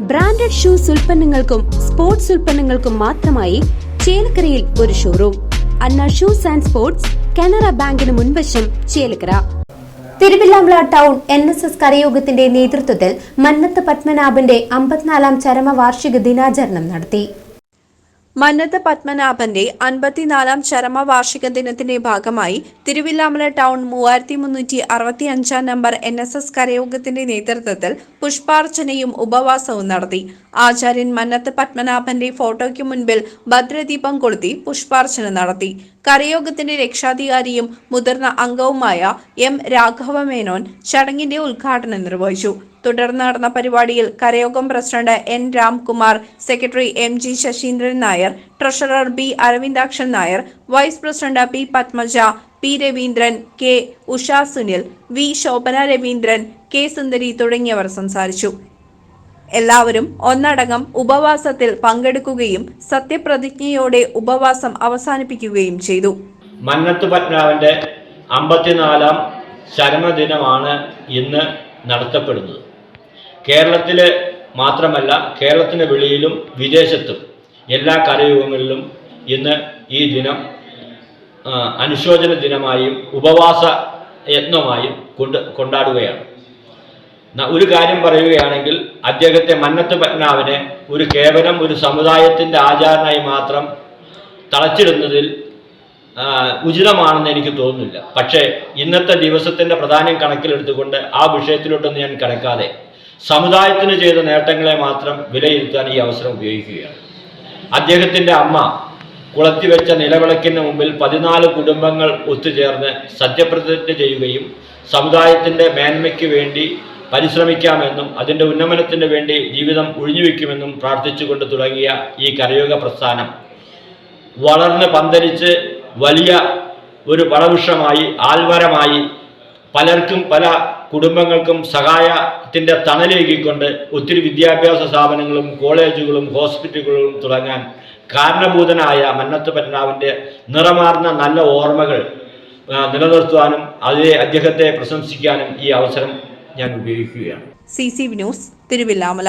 Branded shoes ഉൽപ്പന്നങ്ങൾക്കും sports ഉൽപ്പന്നങ്ങൾക്കും മാത്രമായി ചേലക്കരയിൽ ഒരു showroom Anna shoes and sports Canara ബാങ്കിന് മുൻവശം Chelakkara. Thiruvillwamala town N S S കരയോഗത്തിന്റെ നേതൃത്വത്തിൽ മന്നത്ത് പത്മനാഭന്റെ അമ്പത്തിനാലാം ചരമവാർഷിക ദിനാചരണം നടത്തി. മന്നത്ത് പത്മനാഭന്റെ അൻപത്തിനാലാം ചരമവാർഷിക ദിനത്തിന്റെ ഭാഗമായി തിരുവില്ലാമല ടൗൺ മൂവായിരത്തി മുന്നൂറ്റി അറുപത്തി അഞ്ചാം നമ്പർ എൻ എസ് എസ് കരയോഗത്തിന്റെ നേതൃത്വത്തിൽ പുഷ്പാർച്ചനയും ഉപവാസവും നടത്തി. ആചാര്യൻ മന്നത്ത് പത്മനാഭന്റെ ഫോട്ടോയ്ക്ക് മുൻപിൽ ഭദ്രദീപം കൊളുത്തി പുഷ്പാർച്ചന നടത്തി. കരയോഗത്തിന്റെ രക്ഷാധികാരിയും മുതിർന്ന അംഗവുമായ എം രാഘവമേനോൻ ചടങ്ങിന്റെ ഉദ്ഘാടനം നിർവഹിച്ചു. തുടർന്ന് നടന്ന പരിപാടിയിൽ കരയോഗം president N Ramkumar secretary M G Sasheendran Nair treasurer B Aravindakshan Nair vice president P Padmaja P Raveendran K Usha Sunil V Shobhana Raveendran K Sundari തുടങ്ങിയവർ സംസാരിച്ചു. എല്ലാവരും ഒന്നടങ്കം ഉപവാസത്തിൽ പങ്കെടുക്കുകയും സത്യപ്രതിജ്ഞയോടെ ഉപവാസം അവസാനിപ്പിക്കുകയും ചെയ്തു. മന്നത്ത് പത്മനാഭന്റെ അമ്പത്തിനാലാം ചരമദിനമാണ് ഇന്ന് നടത്തപ്പെടുന്നത്. കേരളത്തിൽ മാത്രമല്ല കേരളത്തിന് വെളിയിലും വിദേശത്തും എല്ലാ കലയുഗങ്ങളിലും ഇന്ന് ഈ ദിനം അനുശോചന ദിനമായും ഉപവാസ യത്നമായും കൊണ്ട് കൊണ്ടാടുകയാണ്. ഒരു കാര്യം പറയുകയാണെങ്കിൽ അദ്ദേഹത്തെ മന്നത്ത് പത്മനാഭനെ ഒരു കേവലം ഒരു സമുദായത്തിന്റെ ആചാരനായി മാത്രം തളച്ചിടുന്നതിൽ ഉചിതമാണെന്ന് എനിക്ക് തോന്നുന്നില്ല. പക്ഷേ ഇന്നത്തെ ദിവസത്തിന്റെ പ്രധാനം കണക്കിലെടുത്തുകൊണ്ട് ആ വിഷയത്തിലോട്ടൊന്നും ഞാൻ കിടക്കാതെ സമുദായത്തിന് ചെയ്ത നേട്ടങ്ങളെ മാത്രം വിലയിരുത്താൻ ഈ അവസരം ഉപയോഗിക്കുകയാണ്. അദ്ദേഹത്തിന്റെ അമ്മ കുളത്തിവെച്ച നിലവിളക്കിന് മുമ്പിൽ പതിനാല് കുടുംബങ്ങൾ ഒത്തുചേർന്ന് സത്യപ്രതിജ്ഞ ചെയ്യുകയും സമുദായത്തിന്റെ മേന്മയ്ക്ക് വേണ്ടി പരിശ്രമിക്കാമെന്നും അതിന്റെ ഉന്നമനത്തിന് വേണ്ടി ജീവിതം ഒഴിഞ്ഞുവെക്കുമെന്നും പ്രാർത്ഥിച്ചുകൊണ്ട് തുടങ്ങിയ ഈ കരയോഗ പ്രസ്ഥാനം വളർന്ന് പന്തലിച്ച് വലിയ ഒരു വളവൃക്ഷമായി ആൽവരമായി പലർക്കും പല കുടുംബങ്ങൾക്കും സഹായത്തിന്റെ തണലേകിക്കൊണ്ട് ഒത്തിരി വിദ്യാഭ്യാസ സ്ഥാപനങ്ങളും കോളേജുകളും ഹോസ്പിറ്റലുകളും തുടങ്ങാൻ കാരണഭൂതനായ മന്നത്ത് പത്മനാഭന്റെ നിറമാർന്ന നല്ല ഓർമ്മകൾ നിലനിർത്തുവാനും അതിലെ അദ്ദേഹത്തെ പ്രശംസിക്കാനും ഈ അവസരം ഞാൻ ഉപയോഗിക്കുകയാണ്. C C news Thiruvillwamala.